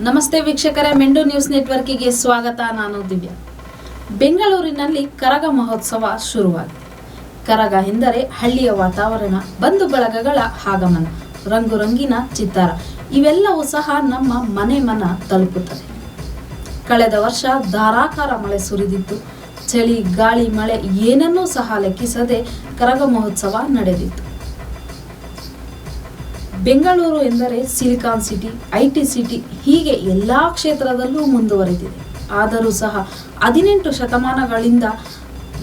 ನಮಸ್ತೆ ವೀಕ್ಷಕರೇ, ಮೆಂಡು ನ್ಯೂಸ್ ನೆಟ್ವರ್ಕಿಗೆ ಸ್ವಾಗತ. ನಾನು ದಿವ್ಯಾ. ಬೆಂಗಳೂರಿನಲ್ಲಿ ಕರಗ ಮಹೋತ್ಸವ ಶುರುವಾಗಿದೆ. ಕರಗ ಎಂದರೆ ಹಳ್ಳಿಯ ವಾತಾವರಣ, ಬಂಧು ಬಳಗಗಳ ಆಗಮನ ರಂಗು ರಂಗಿನ ಚಿತ್ತಾರ. ಇವೆಲ್ಲವೂ ಸಹ ನಮ್ಮ ಮನೆ ಮನ ತಲುಪುತ್ತದೆ. ಕಳೆದ ವರ್ಷ ಧಾರಾಕಾರ ಮಳೆ ಸುರಿದಿತ್ತು. ಚಳಿ, ಗಾಳಿ, ಮಳೆ ಏನನ್ನೂ ಸಹ ಲೆಕ್ಕಿಸದೆ ಕರಗ ಮಹೋತ್ಸವ ನಡೆದಿತ್ತು. ಬೆಂಗಳೂರು ಎಂದರೆ silicon city, I T city, ಹೀಗೆ ಎಲ್ಲ ಕ್ಷೇತ್ರದಲ್ಲೂ ಮುಂದುವರೆದಿದೆ. ಆದರೂ ಸಹ ಹದಿನೆಂಟು ಶತಮಾನಗಳಿಂದ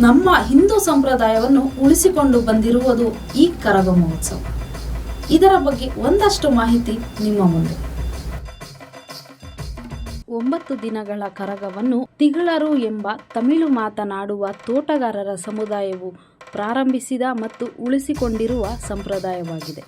ನಮ್ಮ ಹಿಂದೂ ಸಂಪ್ರದಾಯವನ್ನು ಉಳಿಸಿಕೊಂಡು ಬಂದಿರುವುದು ಈ ಕರಗ ಮಹೋತ್ಸವ ಇದರ ಬಗ್ಗೆ ಒಂದಷ್ಟು ಮಾಹಿತಿ ನಿಮ್ಮ ಮುಂದೆ. ಒಂಬತ್ತು ದಿನಗಳ ಕರಗವನ್ನು ತಿಗಳರು ಎಂಬ ತಮಿಳು ಮಾತನಾಡುವ ತೋಟಗಾರರ ಸಮುದಾಯವು ಪ್ರಾರಂಭಿಸಿದ ಮತ್ತು ಉಳಿಸಿಕೊಂಡಿರುವ ಸಂಪ್ರದಾಯವಾಗಿದೆ.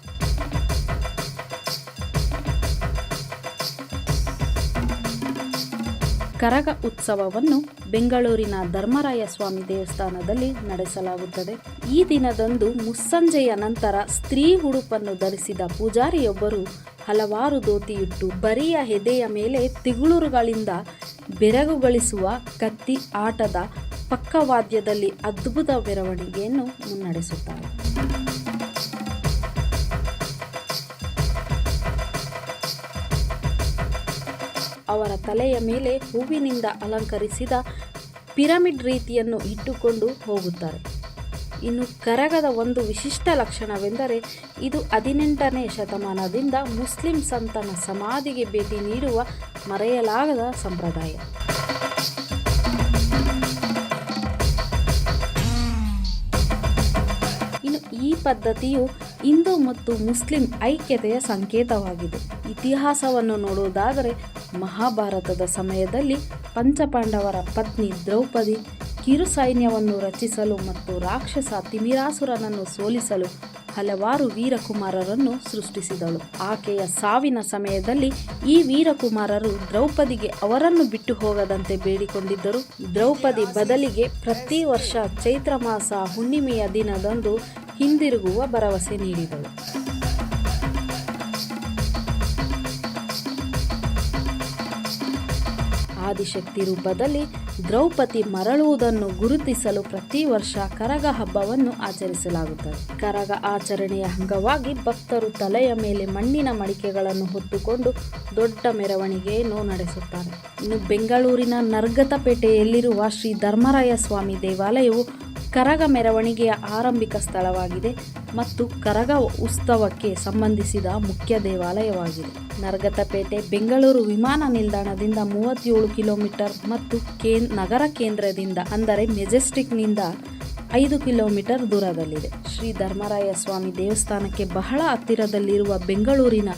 ಕರಗ ಉತ್ಸವವನ್ನು ಬೆಂಗಳೂರಿನ ಧರ್ಮರಾಯ ಸ್ವಾಮಿ ದೇವಸ್ಥಾನದಲ್ಲಿ ನಡೆಸಲಾಗುತ್ತದೆ. ಈ ದಿನದಂದು ಮುಸ್ಸಂಜೆಯ ನಂತರ ಸ್ತ್ರೀ ಉಡುಪನ್ನು ಧರಿಸಿದ ಪೂಜಾರಿಯೊಬ್ಬರು ಹಲವಾರು ದೋತಿಯಿಟ್ಟು ಬರಿಯ ಹೆದೆಯ ಮೇಲೆ ತಿಗುಳುರುಗಳಿಂದ ಬೆರಗುಗಳಿಸುವ ಕತ್ತಿ ಆಟದ ಪಕ್ಕವಾದ್ಯದಲ್ಲಿ ಅದ್ಭುತ ಮೆರವಣಿಗೆಯನ್ನು ಮುನ್ನಡೆಸುತ್ತಾರೆ. ಅವರ ತಲೆಯ ಮೇಲೆ ಹೂವಿನಿಂದ ಅಲಂಕರಿಸಿದ ಪಿರಮಿಡ್ ರೀತಿಯನ್ನು ಇಟ್ಟುಕೊಂಡು ಹೋಗುತ್ತಾರೆ. ಇನ್ನು ಕರಗದ ಒಂದು ವಿಶಿಷ್ಟ ಲಕ್ಷಣವೆಂದರೆ ಇದು ಹದಿನೆಂಟನೇ ಶತಮಾನದಿಂದ ಮುಸ್ಲಿಂ ಸಂತನ ಸಮಾಧಿಗೆ ಭೇಟಿ ನೀಡುವ ಮರೆಯಲಾಗದ ಸಂಪ್ರದಾಯ. ಇನ್ನು ಈ ಪದ್ಧತಿಯು ಹಿಂದೂ ಮತ್ತು ಮುಸ್ಲಿಂ ಐಕ್ಯತೆಯ ಸಂಕೇತವಾಗಿದೆ. ಇತಿಹಾಸವನ್ನು ನೋಡುವುದಾದರೆ ಮಹಾಭಾರತದ ಸಮಯದಲ್ಲಿ ಪಂಚಪಾಂಡವರ ಪತ್ನಿ ದ್ರೌಪದಿ ಕಿರು ಸೈನ್ಯವನ್ನು ರಚಿಸಲು ಮತ್ತು ರಾಕ್ಷಸ ತಿಮಿರಾಸುರನನ್ನು ಸೋಲಿಸಲು ಹಲವಾರು ವೀರಕುಮಾರರನ್ನು ಸೃಷ್ಟಿಸಿದಳು. ಆಕೆಯ ಸಾವಿನ ಸಮಯದಲ್ಲಿ ಈ ವೀರಕುಮಾರರು ದ್ರೌಪದಿಗೆ ಅವರನ್ನು ಬಿಟ್ಟು ಹೋಗದಂತೆ ಬೇಡಿಕೊಂಡಿದ್ದರು. ದ್ರೌಪದಿ ಬದಲಿಗೆ ಪ್ರತಿ ವರ್ಷ ಚೈತ್ರ ಮಾಸ ಹುಣ್ಣಿಮೆಯ ದಿನದಂದು ಹಿಂದಿರುಗುವ ಭರವಸೆ ನೀಡಿದಳು. ಆದಿಶಕ್ತಿ ರೂಪದಲ್ಲಿ ದ್ರೌಪದಿ ಮರಳುವುದನ್ನು ಗುರುತಿಸಲು ಪ್ರತಿ ವರ್ಷ ಕರಗ ಹಬ್ಬವನ್ನು ಆಚರಿಸಲಾಗುತ್ತದೆ. ಕರಗ ಆಚರಣೆಯ ಅಂಗವಾಗಿ ಭಕ್ತರು ತಲೆಯ ಮೇಲೆ ಮಣ್ಣಿನ ಮಡಿಕೆಗಳನ್ನು ಹೊತ್ತುಕೊಂಡು ದೊಡ್ಡ ಮೆರವಣಿಗೆಯನ್ನು ನಡೆಸುತ್ತಾರೆ. ಇನ್ನು ಬೆಂಗಳೂರಿನ ನರ್ಗತಪೇಟೆಯಲ್ಲಿರುವ ಶ್ರೀ ಧರ್ಮರಾಯ ಸ್ವಾಮಿ ದೇವಾಲಯವು ಕರಗ ಮೆರವಣಿಗೆಯ ಆರಂಭಿಕ ಸ್ಥಳವಾಗಿದೆ ಮತ್ತು ಕರಗ ಉತ್ಸವಕ್ಕೆ ಸಂಬಂಧಿಸಿದ ಮುಖ್ಯ ದೇವಾಲಯವಾಗಿದೆ. ನರಗತಪೇಟೆ ಬೆಂಗಳೂರು ವಿಮಾನ ನಿಲ್ದಾಣದಿಂದ ಮೂವತ್ತೇಳು ಕಿಲೋಮೀಟರ್ ಮತ್ತು ಕೇ ನಗರ ಕೇಂದ್ರದಿಂದ ಅಂದರೆ ಮೆಜೆಸ್ಟಿಕ್ನಿಂದ ಐದು ಕಿಲೋಮೀಟರ್ ದೂರದಲ್ಲಿದೆ. ಶ್ರೀ ಧರ್ಮರಾಯ ಸ್ವಾಮಿ ದೇವಸ್ಥಾನಕ್ಕೆ ಬಹಳ ಹತ್ತಿರದಲ್ಲಿರುವ ಬೆಂಗಳೂರಿನ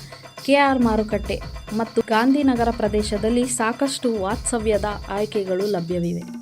ಕೆಆರ್ ಮಾರುಕಟ್ಟೆ ಮತ್ತು ಗಾಂಧಿನಗರ ಪ್ರದೇಶದಲ್ಲಿ ಸಾಕಷ್ಟು ವಾತ್ಸವ್ಯದ ಆಯ್ಕೆಗಳು ಲಭ್ಯವಿವೆ.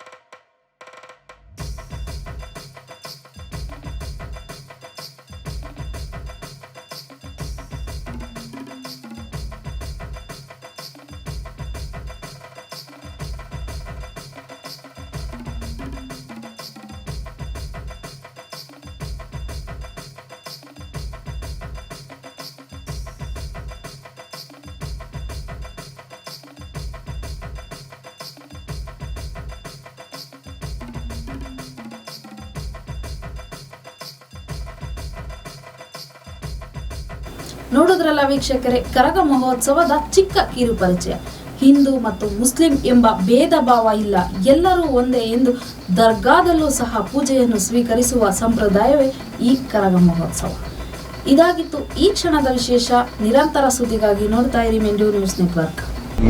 ನೋಡಿದ್ರಲ್ಲ ವೀಕ್ಷಕರೇ, ಕರಗ ಮಹೋತ್ಸವದ ಚಿಕ್ಕ ಕಿರು ಪರಿಚಯ ಹಿಂದೂ ಮತ್ತು ಮುಸ್ಲಿಂ ಎಂಬ ಭೇದ ಭಾವ ಇಲ್ಲ. ಎಲ್ಲರೂ ಒಂದೇ ಎಂದು ದರ್ಗಾದಲ್ಲೂ ಸಹ ಪೂಜೆಯನ್ನು ಸ್ವೀಕರಿಸುವ ಸಂಪ್ರದಾಯವೇ ಈ ಕರಗ ಮಹೋತ್ಸವ. ಇದಾಗಿತ್ತು ಈ ಕ್ಷಣದ ವಿಶೇಷ. ನಿರಂತರ ಸುದ್ದಿಗಾಗಿ ನೋಡ್ತಾ ಇರಿ Mendu news network.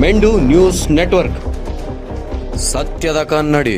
Mendu news network. ಸತ್ಯದ ಕನ್ನಡಿ.